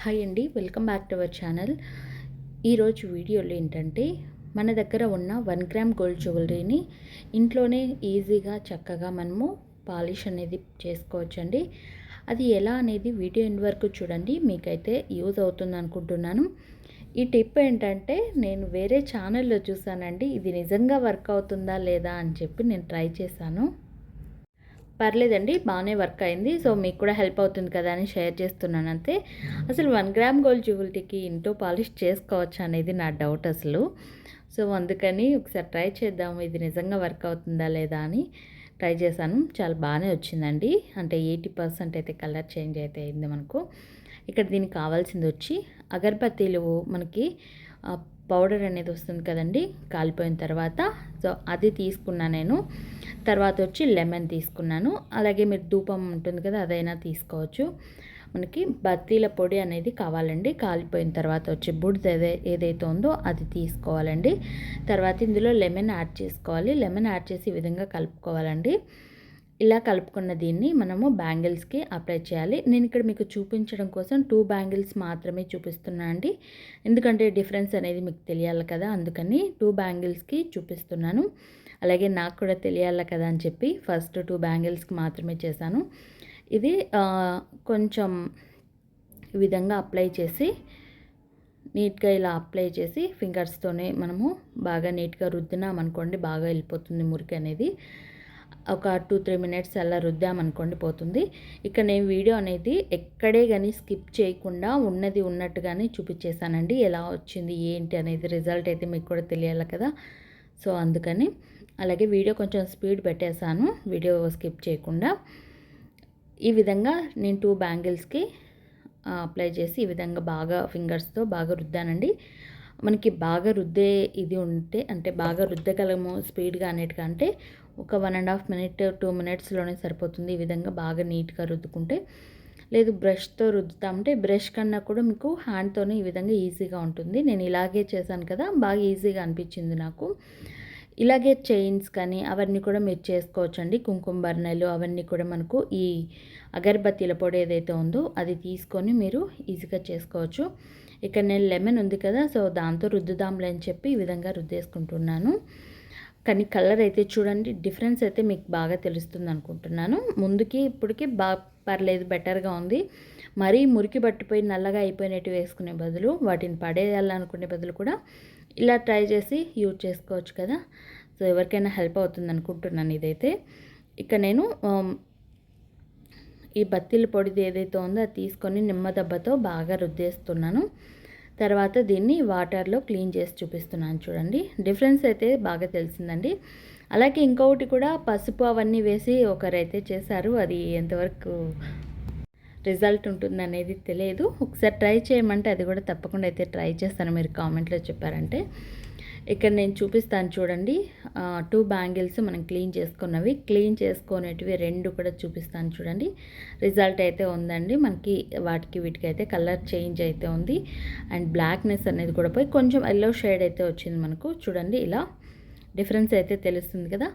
Hi అండి welcome back to our channel. ఈరోజు వీడియోలో ఏంటంటే మన దగ్గర ఉన్న వన్ గ్రామ్ గోల్డ్ జ్యువెలరీని ఇంట్లోనే ఈజీగా చక్కగా మనము పాలిష్ అనేది చేసుకోవచ్చండి. అది ఎలా అనేది వీడియో ఎండ్ వరకు చూడండి మీకైతే యూజ్ అవుతుంది అనుకుంటున్నాను. ఈ టిప్ ఏంటంటే నేను వేరే ఛానల్లో చూసానండి ఇది నిజంగా వర్క్ అవుతుందా లేదా అని చెప్పి నేను ట్రై చేశాను. పర్లేదండి బాగానే వర్క్ అయింది. సో మీకు కూడా హెల్ప్ అవుతుంది కదా అని షేర్ చేస్తున్నాను అంతే. అసలు వన్ గ్రామ్ గోల్డ్ జ్యువెలరీకి ఇంట్లో పాలిష్ చేసుకోవచ్చు అనేది నా డౌట్ అసలు. సో అందుకని ఒకసారి ట్రై చేద్దాము ఇది నిజంగా వర్క్ అవుతుందా లేదా అని ట్రై చేశాను. చాలా బాగానే వచ్చిందండి. అంటే ఎయిటీ పర్సెంట్ అయితే కలర్ చేంజ్ అయితే అయింది మనకు. ఇక్కడ దీనికి కావాల్సింది వచ్చి అగరబత్తీలు మనకి పౌడర్ అనేది వస్తుంది కదండి కాలిపోయిన తర్వాత. సో అది తీసుకున్నా నేను. తర్వాత వచ్చి లెమన్ తీసుకున్నాను. అలాగే మీరు ధూపం ఉంటుంది కదా అదైనా తీసుకోవచ్చు. మనకి బత్తీల పొడి అనేది కావాలండి. కాలిపోయిన తర్వాత వచ్చి బుడిద ఏదైతే ఉందో అది తీసుకోవాలండి. తర్వాత ఇందులో లెమన్ యాడ్ చేసుకోవాలి. లెమన్ యాడ్ చేసి ఈ విధంగా కలుపుకోవాలండి. ఇలా కలుపుకున్న దీన్ని మనము బ్యాంగిల్స్కి అప్లై చేయాలి. నేను ఇక్కడ మీకు చూపించడం కోసం టూ బ్యాంగిల్స్ మాత్రమే చూపిస్తున్నా అండి. ఎందుకంటే డిఫరెన్స్ అనేది మీకు తెలియాలి కదా అందుకని టూ బ్యాంగిల్స్కి చూపిస్తున్నాను. అలాగే నాకు కూడా తెలియాలి కదా అని చెప్పి ఫస్ట్ టూ బ్యాంగిల్స్కి మాత్రమే చేశాను. ఇది కొంచెం ఈ విధంగా అప్లై చేసి నీట్గా ఇలా అప్లై చేసి ఫింగర్స్తోనే మనము బాగా నీట్గా రుద్దినామనుకోండి బాగా వెళ్ళిపోతుంది మురికి అనేది. ఒక టూ త్రీ మినిట్స్ అలా రుద్దామనుకోండి పోతుంది. ఇక్కడ నేను వీడియో అనేది ఎక్కడే కానీ స్కిప్ చేయకుండా ఉన్నది ఉన్నట్టుగానే చూపించేశానండి. ఎలా వచ్చింది ఏంటి అనేది రిజల్ట్ అయితే మీకు కూడా తెలియాలి కదా. సో అందుకని అలాగే వీడియో కొంచెం స్పీడ్ పెట్టేశాను వీడియో స్కిప్ చేయకుండా. ఈ విధంగా నేను టూ బ్యాంగిల్స్కి అప్లై చేసి ఈ విధంగా బాగా ఫింగర్స్తో బాగా రుద్దానండి. మనకి బాగా రుద్దే ఇది ఉంటే అంటే బాగా రుద్దగలము స్పీడ్గా అనేటికంటే ఒక one and half minute two మినిట్స్లోనే సరిపోతుంది ఈ విధంగా బాగా నీట్గా రుద్దుకుంటే. లేదు బ్రష్తో రుద్దుతామంటే బ్రష్ కన్నా కూడా మీకు హ్యాండ్తోనే ఈ విధంగా ఈజీగా ఉంటుంది. నేను ఇలాగే చేశాను కదా బాగా ఈజీగా అనిపించింది నాకు. ఇలాగే చైన్స్ కానీ అవన్నీ కూడా మీరు చేసుకోవచ్చు అండి కుంకుమ బర్ణలు అవన్నీ కూడా మనకు ఈ అగరబత్తీల పొడి ఏదైతే ఉందో అది తీసుకొని మీరు ఈజీగా చేసుకోవచ్చు. ఇక్కడ నేను లెమన్ ఉంది కదా సో దాంతో రుద్దుదాంలే అని చెప్పి ఈ విధంగా రుద్దేసుకుంటున్నాను. కానీ కలర్ అయితే చూడండి డిఫరెన్స్ అయితే మీకు బాగా తెలుస్తుంది అనుకుంటున్నాను. ముందుకి ఇప్పటికి బాగా పర్లేదు బెటర్గా ఉంది. మరీ మురికి పట్టిపోయి నల్లగా అయిపోయినట్టు వేసుకునే బదులు వాటిని పడేయాలనుకునే బదులు కూడా ఇలా ట్రై చేసి యూజ్ చేసుకోవచ్చు కదా. సో ఎవరికైనా హెల్ప్ అవుతుంది అనుకుంటున్నాను ఇదైతే. ఇక నేను ఈ బత్తిల పొడిది ఏదైతే ఉందో అది తీసుకొని నిమ్మదబ్బతో బాగా రుద్దేస్తున్నాను. తర్వాత దీన్ని వాటర్లో క్లీన్ చేసి చూపిస్తున్నాను చూడండి. డిఫరెన్స్ అయితే బాగా తెలిసిందండి. అలాగే ఇంకొకటి కూడా పసుపు అవన్నీ వేసి ఒకరైతే చేశారు. అది ఎంతవరకు రిజల్ట్ ఉంటుంది అనేది తెలియదు. ఒకసారి ట్రై చేయమంటే అది కూడా తప్పకుండా అయితే ట్రై చేస్తాను. మీరు కామెంట్లో చెప్పారంటే ఇక్కడ నేను చూపిస్తాను చూడండి. టూ బ్యాంగిల్స్ మనం క్లీన్ చేసుకున్నవి. క్లీన్ చేసుకునేటివి రెండు కూడా చూపిస్తాను చూడండి. రిజల్ట్ అయితే ఉందండి. మనకి వాటికి వీటికి అయితే కలర్ చేంజ్ అయితే ఉంది. అండ్ బ్లాక్నెస్ అనేది కూడా పోయి కొంచెం ఎల్లో షేడ్ అయితే వచ్చింది మనకు. చూడండి ఇలా డిఫరెన్స్ అయితే తెలుస్తుంది కదా.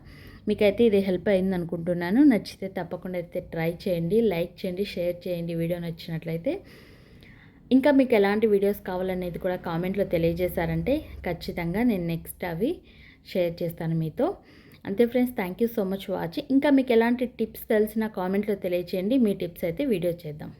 మీకైతే ఇది హెల్ప్ అయింది అనుకుంటున్నాను నచ్చితే తప్పకుండా అయితే ట్రై చేయండి లైక్ చేయండి షేర్ చేయండి వీడియో నచ్చినట్లయితే. ఇంకా మీకు ఎలాంటి వీడియోస్ కావాలనేది కూడా కామెంట్లో తెలియజేశారంటే ఖచ్చితంగా నేను నెక్స్ట్ అవి షేర్ చేస్తాను మీతో. అంతే friends thank you so much watching ఇంకా మీకు ఎలాంటి టిప్స్ తెలిసిన కామెంట్లో తెలియచేయండి. మీ టిప్స్ అయితే వీడియో చేద్దాం.